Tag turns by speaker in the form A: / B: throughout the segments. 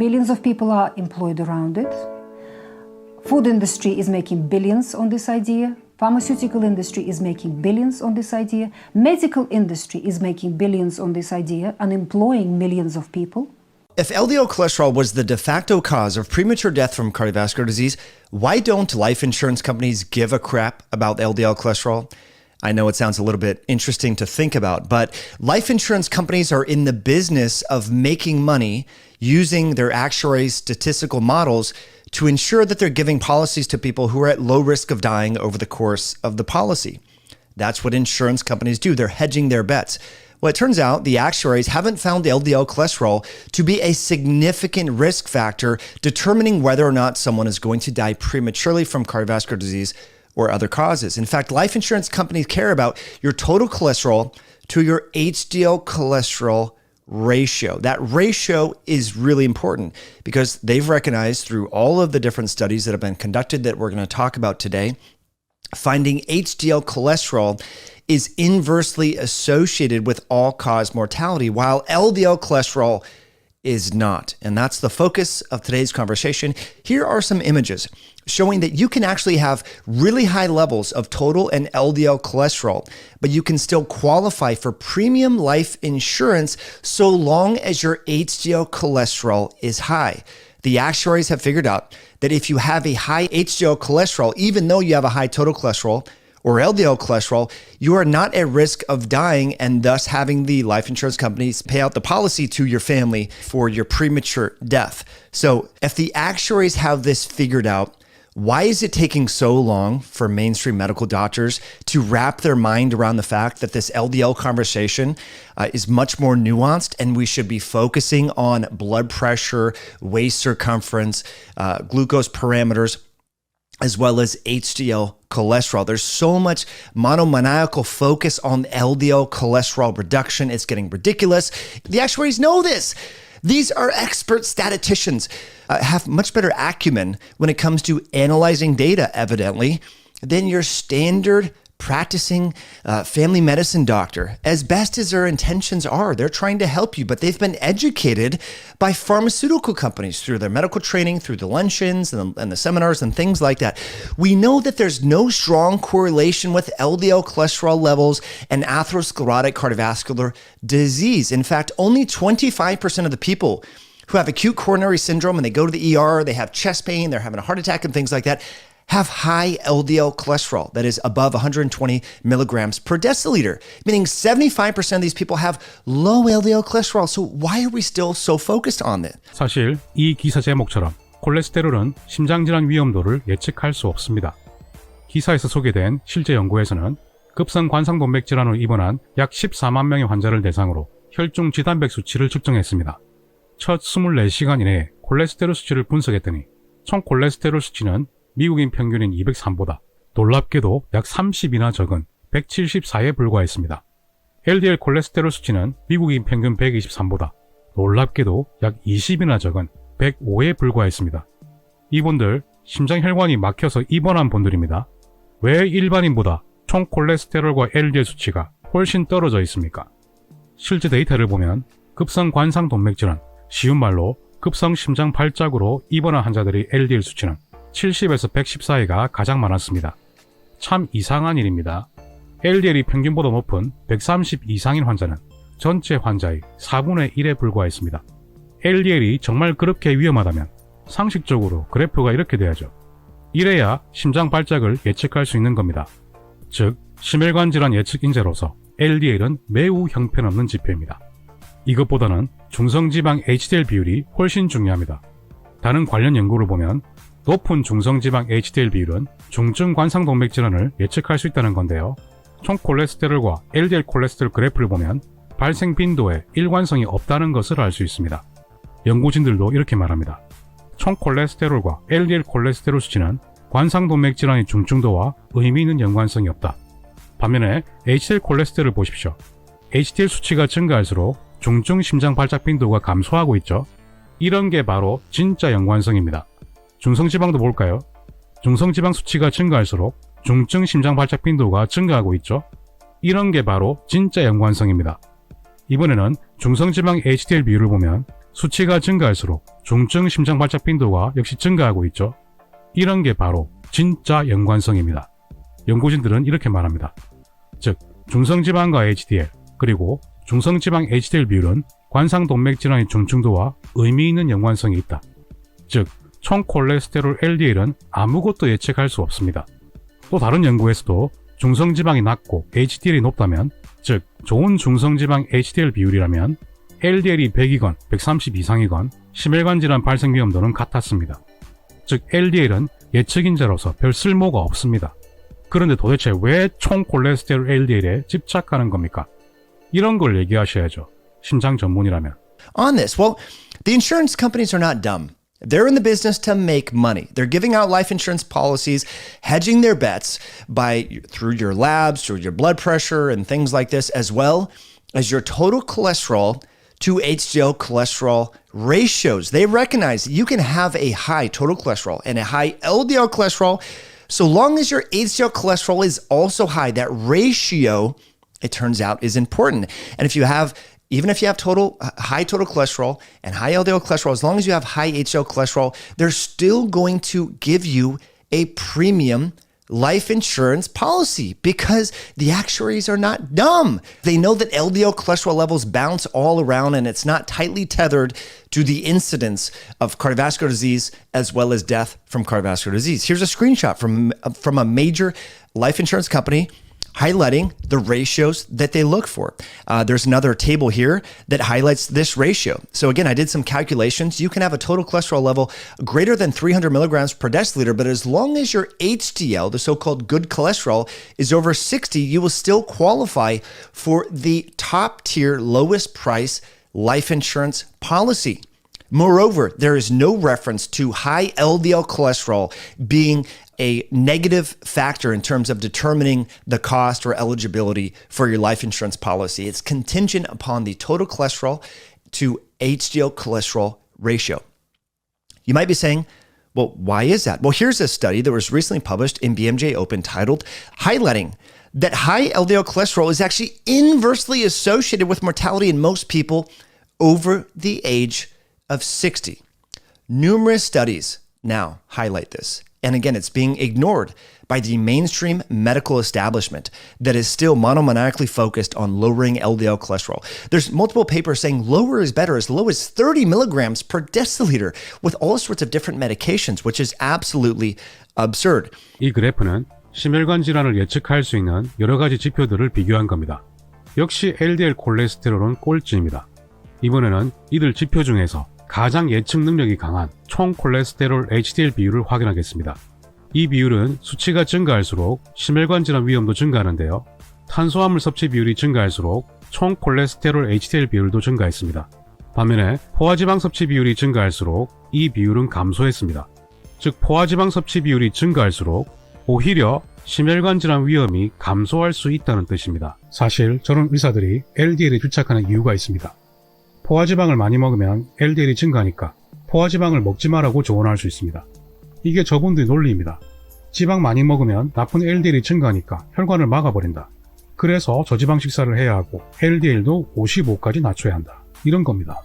A: Millions of people are employed around it. Food industry is making billions on this idea. Pharmaceutical industry is making billions on this idea. Medical industry is making billions on this idea and employing millions of people.
B: If LDL cholesterol was the de facto cause of premature death from cardiovascular disease, why don't life insurance companies give a crap about LDL cholesterol? I know it sounds a little bit interesting to think about, but life insurance companies are in the business of making money using their actuaries' statistical models to ensure that they're giving policies to people who are at low risk of dying over the course of the policy. That's what insurance companies do. They're hedging their bets. Well, it turns out the actuaries haven't found LDL cholesterol to be a significant risk factor determining whether or not someone is going to die prematurely from cardiovascular disease or other causes. In fact, life insurance companies care about your total cholesterol to your HDL cholesterol ratio. That ratio is really important because they've recognized through all of the different studies that have been conducted that we're going to talk about today, finding HDL cholesterol is inversely associated with all cause mortality, while LDL cholesterol is not. And that's the focus of today's conversation. Here are some images showing that you can actually have really high levels of total and LDL cholesterol, but you can still qualify for premium life insurance so long as your HDL cholesterol is high. The actuaries have figured out that if you have a high HDL cholesterol, even though you have a high total cholesterol, or LDL cholesterol, you are not at risk of dying and thus having the life insurance companies pay out the policy to your family for your premature death. So, if the actuaries have this figured out, why is it taking so long for mainstream medical doctors to wrap their mind around the fact that this LDL conversation uh, is much more nuanced and we should be focusing on blood pressure, waist circumference, uh, glucose parameters? As well as HDL cholesterol. There's so much monomaniacal focus on LDL cholesterol reduction. It's getting ridiculous. The actuaries know this. These are expert statisticians, uh, have much better acumen when it comes to analyzing data, evidently, than your standard practicing uh, family medicine doctor, as best as their intentions are. They're trying to help you, but they've been educated by pharmaceutical companies through their medical training, through the luncheons and the, and the seminars and things like that. We know that there's no strong correlation with LDL cholesterol levels and atherosclerotic cardiovascular disease. In fact, only 25% of the people who have acute coronary syndrome and they go to the ER, they have chest pain, they're having a heart attack and things like that, have high LDL cholesterol that is above 120 milligrams per deciliter, meaning 75% of these people have low LDL cholesterol. So why are we still so focused on it?
C: 사실 이 기사 제목처럼 콜레스테롤은 심장질환 위험도를 예측할 수 없습니다. 기사에서 소개된 실제 연구에서는 급성 관상동맥 질환으로 입원한 약 14만 명의 환자를 대상으로 혈중 지단백 수치를 측정했습니다. 첫 24시간 이내에 콜레스테롤 수치를 분석했더니 총 콜레스테롤 수치는 미국인 평균인 203보다 놀랍게도 약 30이나 적은 174에 불과했습니다. LDL 콜레스테롤 수치는 미국인 평균 123보다 놀랍게도 약 20이나 적은 105에 불과했습니다. 이분들 심장혈관이 막혀서 입원한 분들입니다. 왜 일반인보다 총 콜레스테롤과 LDL 수치가 훨씬 떨어져 있습니까? 실제 데이터를 보면 급성 관상 동맥 질환, 쉬운 말로 급성 심장 발작으로 입원한 환자들의 LDL 수치는 70에서 110 사이가 가장 많았습니다. 참 이상한 일입니다. LDL이 평균보다 높은 130 이상인 환자는 전체 환자의 4분의 1에 불과했습니다. LDL이 정말 그렇게 위험하다면 상식적으로 그래프가 이렇게 돼야죠. 이래야 심장 발작을 예측할 수 있는 겁니다. 즉, 심혈관 질환 예측 인재로서 LDL은 매우 형편없는 지표입니다. 이것보다는 중성지방 HDL 비율이 훨씬 중요합니다. 다른 관련 연구를 보면 높은 중성지방 HDL 비율은 중증 관상동맥 질환을 예측할 수 있다는 건데요. 총 콜레스테롤과 LDL 콜레스테롤 그래프를 보면 발생 빈도에 일관성이 없다는 것을 알 수 있습니다. 연구진들도 이렇게 말합니다. 총 콜레스테롤과 LDL 콜레스테롤 수치는 관상동맥 질환의 중증도와 의미 있는 연관성이 없다. 반면에 HDL 콜레스테롤을 보십시오. HDL 수치가 증가할수록 중증 심장 발작 빈도가 감소하고 있죠. 이런 게 바로 진짜 연관성입니다. 중성지방도 볼까요? 중성지방 수치가 증가할수록 중증 심장 발작 빈도가 증가하고 있죠. 이런 게 바로 진짜 연관성입니다. 이번에는 중성지방 HDL 비율을 보면 수치가 증가할수록 중증 심장 발작 빈도가 역시 증가하고 있죠. 이런 게 바로 진짜 연관성입니다. 연구진들은 이렇게 말합니다. 즉, 중성지방과 HDL, 그리고 중성지방 HDL 비율은 관상동맥 질환의 중증도와 의미 있는 연관성이 있다. 즉, 총 콜레스테롤 LDL은 아무것도 예측할 수 없습니다. 또 다른 연구에서도 중성지방이 낮고 HDL이 높다면, 즉, 좋은 중성지방 HDL 비율이라면 LDL이 100이건 130 이상이건 심혈관 질환 발생 위험도는 같았습니다. 즉, LDL은 예측인자로서 별 쓸모가 없습니다. 그런데 도대체 왜 총 콜레스테롤 LDL에 집착하는 겁니까? 이런 걸 얘기하셔야죠. 심장 전문이라면.
B: on this? Well, the insurance companies are not dumb. They're in the business to make money. They're giving out life insurance policies, hedging their bets by through your labs, through your blood pressure and things like this, as well as your total cholesterol to HDL cholesterol ratios. They recognize you can have a high total cholesterol and a high LDL cholesterol so long as your HDL cholesterol is also high. That ratio, it turns out, is important. And if you have even if you have total uh, high total cholesterol and high LDL cholesterol, as long as you have high HDL cholesterol, they're still going to give you a premium life insurance policy because the actuaries are not dumb. They know that LDL cholesterol levels bounce all around and it's not tightly tethered to the incidence of cardiovascular disease as well as death from cardiovascular disease. Here's a screenshot from uh, from a major life insurance company highlighting the ratios that they look for. Uh, there's another table here that highlights this ratio. So again, I did some calculations. You can have a total cholesterol level greater than 300 milligrams per deciliter, but as long as your HDL, the so-called good cholesterol, is over 60, you will still qualify for the top tier, lowest price life insurance policy. Moreover, there is no reference to high LDL cholesterol being a negative factor in terms of determining the cost or eligibility for your life insurance policy. It's contingent upon the total cholesterol to HDL cholesterol ratio. You might be saying, well, why is that? Well, here's a study that was recently published in BMJ Open titled Highlighting that high LDL cholesterol is actually inversely associated with mortality in most people over the age of 60. Numerous studies now highlight this. And again, it's being ignored by the mainstream medical establishment that is still monomaniacally focused on lowering LDL cholesterol. There's multiple papers saying lower is better, as low as 30 milligrams per deciliter with all sorts of different medications, which is absolutely absurd.
C: 이 그래프는 심혈관 질환을 예측할 수 있는 여러 가지 지표들을 비교한 겁니다. 역시 LDL 콜레스테롤은 꼴찌입니다. 이번에는 이들 지표 중에서 가장 예측 능력이 강한 총 콜레스테롤 HDL 비율을 확인하겠습니다. 이 비율은 수치가 증가할수록 심혈관 질환 위험도 증가하는데요. 탄수화물 섭취 비율이 증가할수록 총 콜레스테롤 HDL 비율도 증가했습니다. 반면에 포화지방 섭취 비율이 증가할수록 이 비율은 감소했습니다. 즉 포화지방 섭취 비율이 증가할수록 오히려 심혈관 질환 위험이 감소할 수 있다는 뜻입니다. 사실 저런 의사들이 LDL에 주착하는 이유가 있습니다. 포화지방을 많이 먹으면 LDL이 증가하니까 포화지방을 먹지 말라고 조언할 수 있습니다. 이게 저분들의 논리입니다. 지방 많이 먹으면 나쁜 LDL이 증가하니까 혈관을 막아버린다. 그래서 저지방 식사를 해야 하고 LDL도 55까지 낮춰야 한다. 이런 겁니다.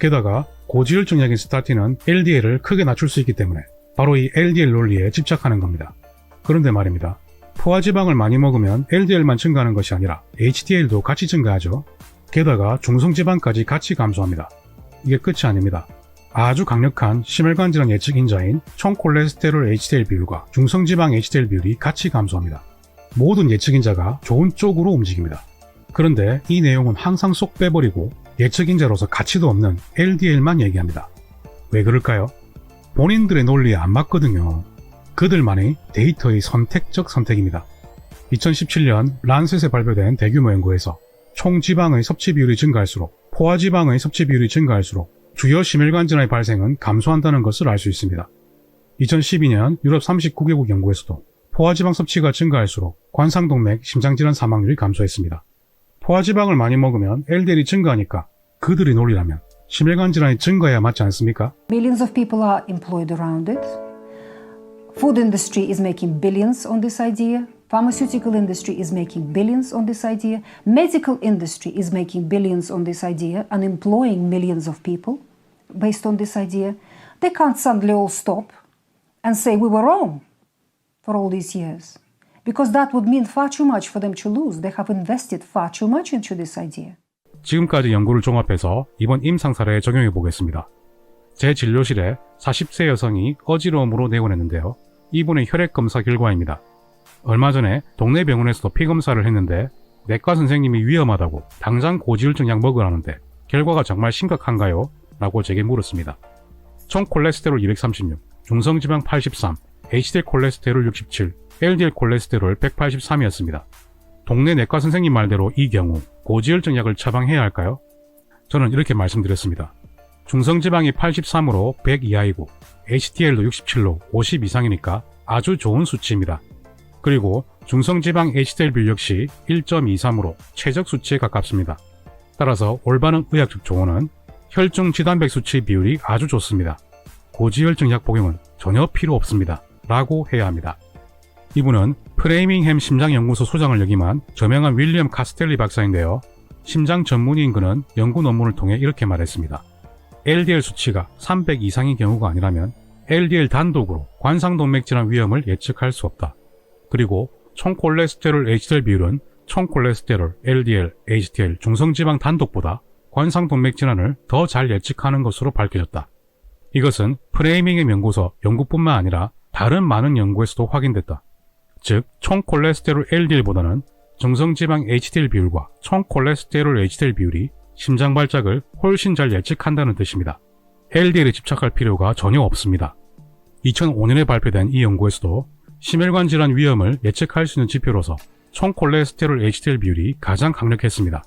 C: 게다가 고지혈증 약인 스타틴은 LDL을 크게 낮출 수 있기 때문에 바로 이 LDL 논리에 집착하는 겁니다. 그런데 말입니다. 포화지방을 많이 먹으면 LDL만 증가하는 것이 아니라 HDL도 같이 증가하죠. 게다가 중성지방까지 같이 감소합니다. 이게 끝이 아닙니다. 아주 강력한 심혈관 질환 예측 인자인 총 콜레스테롤 HDL 비율과 중성지방 HDL 비율이 같이 감소합니다. 모든 예측 인자가 좋은 쪽으로 움직입니다. 그런데 이 내용은 항상 쏙 빼버리고 예측 인자로서 가치도 없는 LDL만 얘기합니다. 왜 그럴까요? 본인들의 논리에 안 맞거든요. 그들만의 데이터의 선택적 선택입니다. 2017년 란셋에 발표된 대규모 연구에서 총 지방의 섭취 비율이 증가할수록 포화 지방의 섭취 비율이 증가할수록 주요 심혈관 질환의 발생은 감소한다는 것을 알 수 있습니다. 2012년 유럽 39개국 연구에서도 포화지방 섭취가 증가할수록 관상동맥 심장질환 사망률이 감소했습니다. 포화지방을 많이 먹으면 LDL이 증가하니까 그들의 논리라면 심혈관 질환이 증가해야 맞지 않습니까?
A: Millions of people are employed around it. Food industry is making billions on this idea. Pharmaceutical industry is making billions on this idea. Medical industry is making billions on this idea and employing millions of people. based on this idea, they can't suddenly all stop and say we were wrong for all these years. Because that would mean far too much for them to lose. They have invested far too much into this idea.
C: 지금까지 연구를 종합해서 이번 임상 사례에 적용해 보겠습니다. 제 진료실에 40세 여성이 어지러움으로 내원했는데요. 이분의 혈액 검사 결과입니다. 얼마 전에 동네 병원에서도 피 검사를 했는데 내과 선생님이 위험하다고 당장 고지혈증 약 먹으라는데 결과가 정말 심각한가요? 라고 제게 물었습니다. 총 콜레스테롤 236, 중성지방 83, HDL 콜레스테롤 67, LDL 콜레스테롤 183이었습니다. 동네 내과 선생님 말대로 이 경우 고지혈증 약을 처방해야 할까요? 저는 이렇게 말씀드렸습니다. 중성지방이 83으로 100 이하이고 HDL도 67로 50 이상이니까 아주 좋은 수치입니다. 그리고 중성지방 HDL 비율 역시 1.23으로 최적 수치에 가깝습니다. 따라서 올바른 의학 적 조언은 혈중 지단백 수치 비율이 아주 좋습니다. 고지혈증 약 복용은 전혀 필요 없습니다. 라고 해야 합니다. 이분은 프레이밍햄 심장연구소 소장을 역임한 저명한 윌리엄 카스텔리 박사인데요. 심장 전문의인 그는 연구 논문을 통해 이렇게 말했습니다. LDL 수치가 300 이상인 경우가 아니라면 LDL 단독으로 관상동맥 질환 위험을 예측할 수 없다. 그리고 총 콜레스테롤 HDL 비율은 총 콜레스테롤, LDL, HDL 중성지방 단독보다 관상동맥 질환을 더 잘 예측하는 것으로 밝혀졌다. 이것은 프레이밍의 연구소 연구뿐만 아니라 다른 많은 연구에서도 확인됐다. 즉, 총 콜레스테롤 LDL보다는 중성지방 HDL 비율과 총 콜레스테롤 HDL 비율이 심장 발작을 훨씬 잘 예측한다는 뜻입니다. LDL에 집착할 필요가 전혀 없습니다. 2005년에 발표된 이 연구에서도 심혈관 질환 위험을 예측할 수 있는 지표로서 총 콜레스테롤 HDL 비율이 가장 강력했습니다.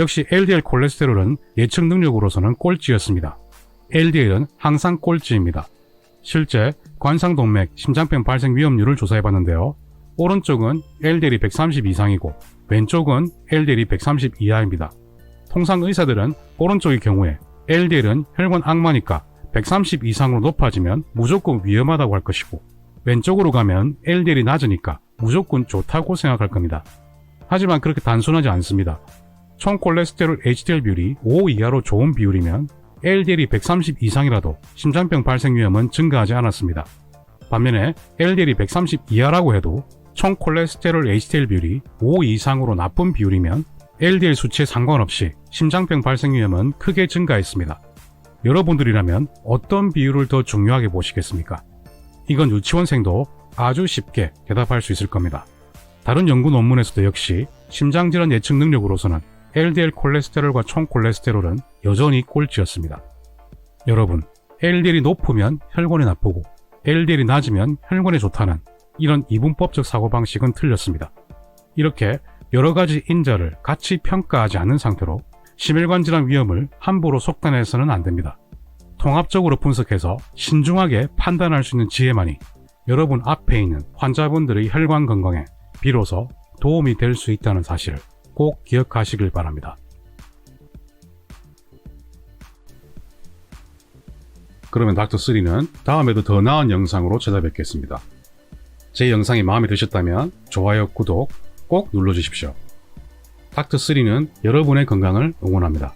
C: 역시 LDL 콜레스테롤은 예측 능력으로서는 꼴찌였습니다. LDL은 항상 꼴찌입니다. 실제 관상동맥 심장병 발생 위험률을 조사해봤는데요. 오른쪽은 LDL이 130 이상이고 왼쪽은 LDL이 130 이하입니다. 통상 의사들은 오른쪽의 경우에 LDL은 혈관 악마니까 130 이상으로 높아지면 무조건 위험하다고 할 것이고 왼쪽으로 가면 LDL이 낮으니까 무조건 좋다고 생각할 겁니다. 하지만 그렇게 단순하지 않습니다. 총 콜레스테롤 HDL 비율이 5 이하로 좋은 비율이면 LDL이 130 이상이라도 심장병 발생 위험은 증가하지 않았습니다. 반면에 LDL이 130 이하라고 해도 총 콜레스테롤 HDL 비율이 5 이상으로 나쁜 비율이면 LDL 수치에 상관없이 심장병 발생 위험은 크게 증가했습니다. 여러분들이라면 어떤 비율을 더 중요하게 보시겠습니까? 이건 유치원생도 아주 쉽게 대답할 수 있을 겁니다. 다른 연구 논문에서도 역시 심장질환 예측 능력으로서는 LDL 콜레스테롤과 총 콜레스테롤은 여전히 꼴찌였습니다. 여러분, LDL이 높으면 혈관에 나쁘고 LDL이 낮으면 혈관에 좋다는 이런 이분법적 사고방식은 틀렸습니다. 이렇게 여러 가지 인자를 같이 평가하지 않는 상태로 심혈관 질환 위험을 함부로 속단해서는 안 됩니다. 통합적으로 분석해서 신중하게 판단할 수 있는 지혜만이 여러분 앞에 있는 환자분들의 혈관 건강에 비로소 도움이 될 수 있다는 사실을 꼭 기억하시길 바랍니다. 그러면 닥터3는 다음에도 더 나은 영상으로 찾아뵙겠습니다. 제 영상이 마음에 드셨다면 좋아요, 구독 꼭 눌러주십시오. 닥터3는 여러분의 건강을 응원합니다.